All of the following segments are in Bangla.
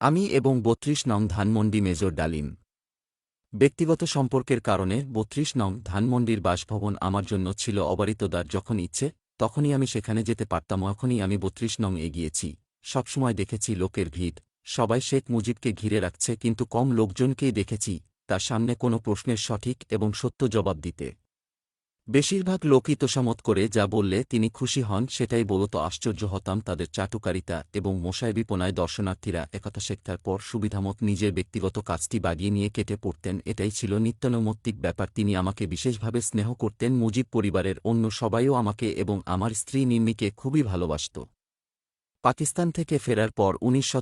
আমি এবং বত্রিশ নং ধানমন্ডি মেজর ডালিম। ব্যক্তিগত সম্পর্কের কারণে বত্রিশ নং ধানমন্ডির বাসভবন আমার জন্য ছিল অবারিতদার যখন ইচ্ছে, তখনই আমি সেখানে যেতে পারতাম, এখনই আমি বত্রিশ নং এগিয়েছি সবসময় দেখেছি লোকের ভিড়। সবাই শেখ মুজিবকে ঘিরে রাখছে, কিন্তু কম লোকজনকেই দেখেছি, তার সামনে কোনো প্রশ্নের সঠিক এবং সত্য জবাব দিতে। বেশিরভাগ লোকই তোষামত করে যা বললে তিনি খুশি হন, সেটাই বলত আশ্চর্য হতাম তাদের চাটুকারিতা এবং মশায় বিপনায় দর্শনার্থীরা একথা শেখার পর সুবিধামত নিজের ব্যক্তিগত কাজটি বাগিয়ে নিয়ে কেটে পড়তেন। এটাই ছিল নিত্যানৈমিত্তিক ব্যাপার। তিনি আমাকে বিশেষভাবে স্নেহ করতেন। মুজিব পরিবারের অন্য সবাইও আমাকে এবং আমার স্ত্রী নিম্মিকে খুবই ভালোবাসত। পাকিস্তান থেকে ফেরার পর উনিশ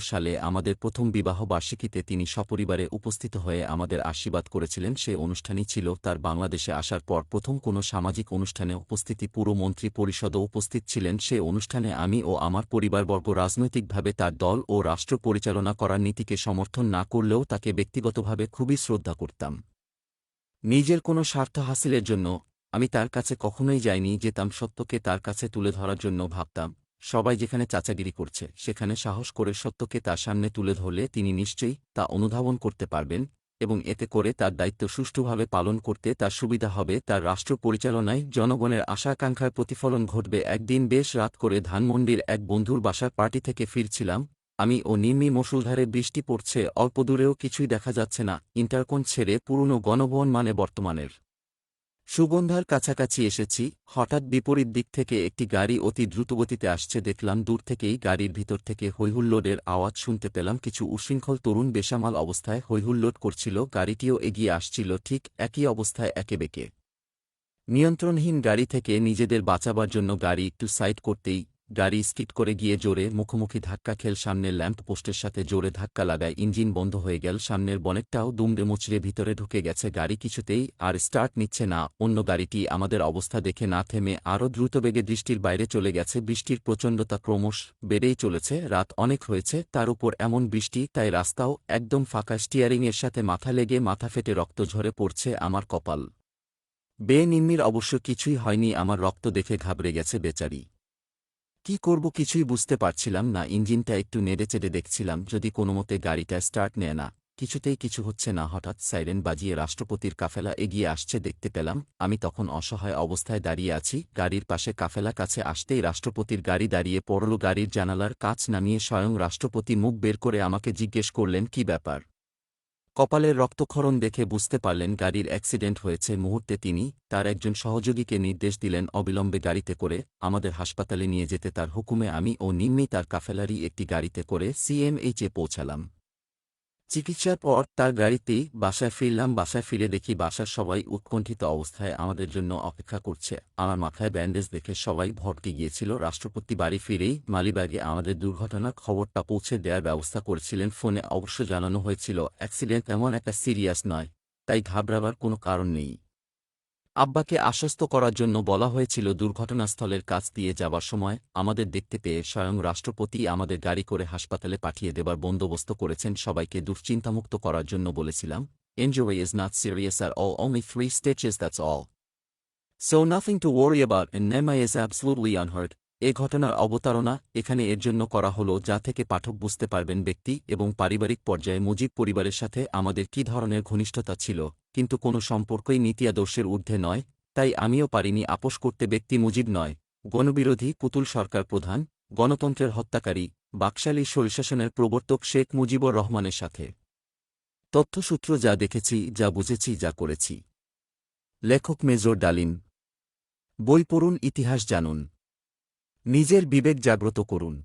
সালে আমাদের প্রথম বিবাহ বার্ষিকীতে তিনি সপরিবারে উপস্থিত হয়ে আমাদের আশীর্বাদ করেছিলেন। সে অনুষ্ঠানই ছিল তার বাংলাদেশে আসার পর প্রথম কোনো সামাজিক অনুষ্ঠানে উপস্থিতি পুরো মন্ত্রী পরিষদও উপস্থিত ছিলেন। সে অনুষ্ঠানে আমি ও আমার পরিবারবর্গ রাজনৈতিকভাবে তার দল ও রাষ্ট্র পরিচালনা করার নীতিকে সমর্থন না করলেও তাকে ব্যক্তিগতভাবে খুবই শ্রদ্ধা করতাম। নিজের কোনো স্বার্থ হাসিলের জন্য আমি তার কাছে কখনোই যাইনি যেতাম সত্যকে তার কাছে তুলে ধরার জন্য ভাবতাম। সবাই যেখানে চাচাগিরি করছে, সেখানে সাহস করে সত্যকে তার সামনে তুলে ধরলে তিনি নিশ্চয়ই তা অনুধাবন করতে পারবেন এবং এতে করে তার দায়িত্ব সুষ্ঠুভাবে পালন করতে তার সুবিধা হবে। তার রাষ্ট্র পরিচালনায় জনগণের আশাকাঙ্ক্ষার প্রতিফলন ঘটবে। একদিন বেশ রাত করে ধানমন্ডির এক বন্ধুর বাসার পার্টি থেকে ফিরছিলাম। আমি ও নিম্মি মসুলধারে বৃষ্টি পড়ছে, অল্প দূরেও কিছুই দেখা যাচ্ছে না। ইন্টারকোন ছেড়ে পুরনো গণভবন মানে বর্তমানের সুগন্ধার কাছাকাছি এসেছি, হঠাৎ বিপরীত দিক থেকে একটি গাড়ি অতি দ্রুতগতিতে আসছে, দেখলাম দূর থেকেই গাড়ির ভিতর থেকে হৈহুল্লোডের আওয়াজ শুনতে পেলাম, কিছু উশৃঙ্খল তরুণ বেসামাল অবস্থায় হৈহুল্লোড করছিল, গাড়িটিও এগিয়ে আসছিল, ঠিক একই অবস্থায় একে বেঁকে। নিয়ন্ত্রণহীন গাড়ি থেকে নিজেদের বাঁচাবার জন্য গাড়ি একটু সাইড করতেই গাড়ি স্কিট করে গিয়ে জোরে মুখোমুখি ধাক্কা খেল সামনের ল্যাম্প পোস্টের সাথে জোরে ধাক্কা লাগায় ইঞ্জিন বন্ধ হয়ে গেল সামনের বনেটটাও দুমড়ে মুচড়ে ভিতরে ঢুকে গেছে। গাড়ি কিছুতেই আর স্টার্ট নিচ্ছে না। অন্য গাড়িটি আমাদের অবস্থা দেখে না থেমে আরও দ্রুতবেগে দৃষ্টির বাইরে চলে গেছে। বৃষ্টির প্রচণ্ডতা ক্রমশ বেড়েই চলেছে। রাত অনেক হয়েছে। তার উপর এমন বৃষ্টি, তাই রাস্তাও একদম ফাঁকা। স্টিয়ারিংয়ের সাথে মাথা লেগে মাথা ফেটে রক্ত ঝরে পড়ছে আমার কপাল। বে নিম্মির অবশ্য কিছুই হয়নি। আমার রক্ত দেখে ঘাবড়ে গেছে বেচারি। কি করব কিছুই বুঝতে পারছিলাম না, ইঞ্জিনটা একটু নেড়েচেড়ে দেখছিলাম, যদি কোনোমতে গাড়িটা স্টার্ট নেয় না। কিছুতেই কিছু হচ্ছে না, হঠাৎ সাইরেন বাজিয়ে রাষ্ট্রপতির কাফেলা এগিয়ে আসছে দেখতে পেলাম, আমি তখন অসহায় অবস্থায় দাঁড়িয়ে আছি, গাড়ির পাশে কাফেলা কাছে আসতেই রাষ্ট্রপতির গাড়ি দাঁড়িয়ে পড়ল, গাড়ির জানালার কাছ নামিয়ে স্বয়ং রাষ্ট্রপতি মুখ বের করে আমাকে জিজ্ঞেস করলেন, কি ব্যাপার? কপালের রক্তক্ষরণ দেখে বুঝতে পারলেন গাড়ির অ্যাক্সিডেন্ট হয়েছে মুহূর্তে তিনি তার একজন সহযোগীকে নির্দেশ দিলেন অবিলম্বে গাড়িতে করে আমাদের হাসপাতালে নিয়ে যেতে। তার হুকুমে আমি ও নিম্নেই তার কাফেলারি একটি গাড়িতে করে সিএমএইচে পৌঁছালাম। চিকিৎসার পর তার গাড়িতেই বাসায় ফিরলাম। বাসায় ফিরে দেখি বাসার সবাই উৎকণ্ঠিত অবস্থায় আমাদের জন্য অপেক্ষা করছে। আমার মাথায় ব্যান্ডেজ দেখে সবাই ভটকে গিয়েছিল। রাষ্ট্রপতি বাড়ি ফিরেই মালিবাগে আমাদের দুর্ঘটনার খবরটা পৌঁছে দেওয়ার ব্যবস্থা করেছিলেন। ফোনে অবশ্য জানানো হয়েছিল, অ্যাক্সিডেন্ট এমন একটা সিরিয়াস নয়, তাই ঘাবড়াবার কোনো কারণ নেই। আব্বাকে আশ্বস্ত করার জন্য বলা হয়েছিল, দুর্ঘটনাস্থলের কাছ দিয়ে যাবার সময় আমাদের দেখতে পেয়ে স্বয়ং রাষ্ট্রপতি আমাদের গাড়ি করে হাসপাতালে পাঠিয়ে দেবার বন্দোবস্ত করেছেন, সবাইকে দুশ্চিন্তামুক্ত করার জন্য বলেছিলাম Injury is not serious at all, only three stitches, that's all. So nothing to worry about, and Nema is absolutely unhurt. এ ঘটনার অবতারণা এখানে এর জন্য করা হলো, যা থেকে পাঠক বুঝতে পারবেন ব্যক্তি এবং পারিবারিক পর্যায়ে মুজিব পরিবারের সাথে আমাদের কী ধরনের ঘনিষ্ঠতা ছিল কিন্তু কোনো সম্পর্কই নীতি আদর্শের ঊর্ধ্বে নয়, তাই আমিও পারিনি আপোষ করতে ব্যক্তি মুজিব নয়। গণবিরোধী পুতুল সরকার প্রধান, গণতন্ত্রের হত্যাকারী, বাকশালী স্বৈরশাসনের প্রবর্তক শেখ মুজিবুর রহমানের সাথে। তথ্যসূত্র যা দেখেছি, যা বুঝেছি, যা করেছি। লেখক মেজর ডালিম। বই পড়ুন, ইতিহাস জানুন। নিজের বিবেক জাগ্রত করুন।